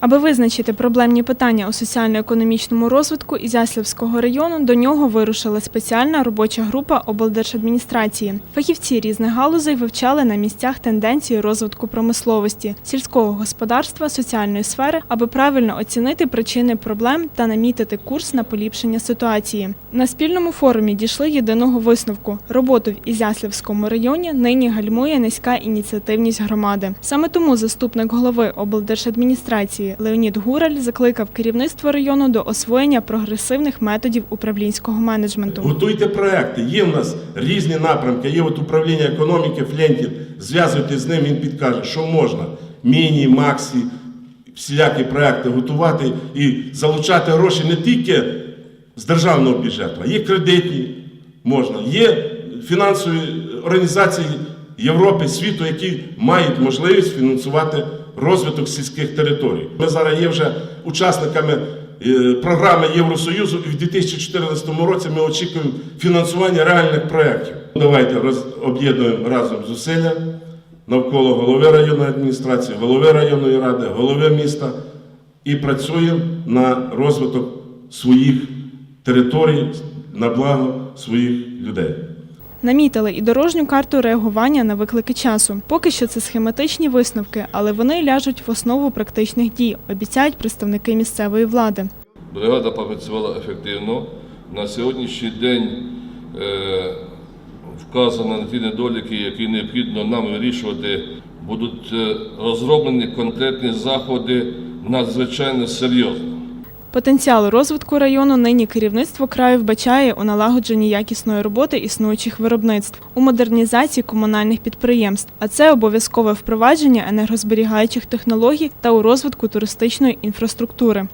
Аби визначити проблемні питання у соціально-економічному розвитку Ізяславського району, до нього вирушила спеціальна робоча група облдержадміністрації. Фахівці різних галузей вивчали на місцях тенденції розвитку промисловості, сільського господарства, соціальної сфери, аби правильно оцінити причини проблем та намітити курс на поліпшення ситуації. На спільному форумі дійшли єдиного висновку: роботу в Ізяславському районі нині гальмує низька ініціативність громади. Саме тому заступник голови облдержадміністрації Леонід Гураль закликав керівництво району до освоєння прогресивних методів управлінського менеджменту. Готуйте проекти. Є в нас різні напрямки. Є от управління економіки, Флентін. Зв'язуйтесь з ним, він підкаже, що можна. Міні, максі, всілякі проекти готувати і залучати гроші не тільки з державного бюджету, а є кредитні можна. Є фінансові організації Європи, світу, які мають можливість фінансувати розвиток сільських територій. Ми зараз є вже учасниками е, програми Євросоюзу, і в 2014 році ми очікуємо фінансування реальних проєктів. Давайте об'єднуємо разом зусилля навколо голови районної адміністрації, голови районної ради, голови міста і працюємо на розвиток своїх територій на благо своїх людей. Намітили і дорожню карту реагування на виклики часу. Поки що це схематичні висновки, але вони ляжуть в основу практичних дій, обіцяють представники місцевої влади. Бригада попрацювала ефективно. На сьогоднішній день е, вказано на ті недоліки, які необхідно нам вирішувати. Будуть е, розроблені конкретні заходи надзвичайно серйозно. Потенціал розвитку району нині керівництво краю вбачає у налагодженні якісної роботи існуючих виробництв, у модернізації комунальних підприємств, а це обов'язкове впровадження енергозберігаючих технологій та у розвитку туристичної інфраструктури.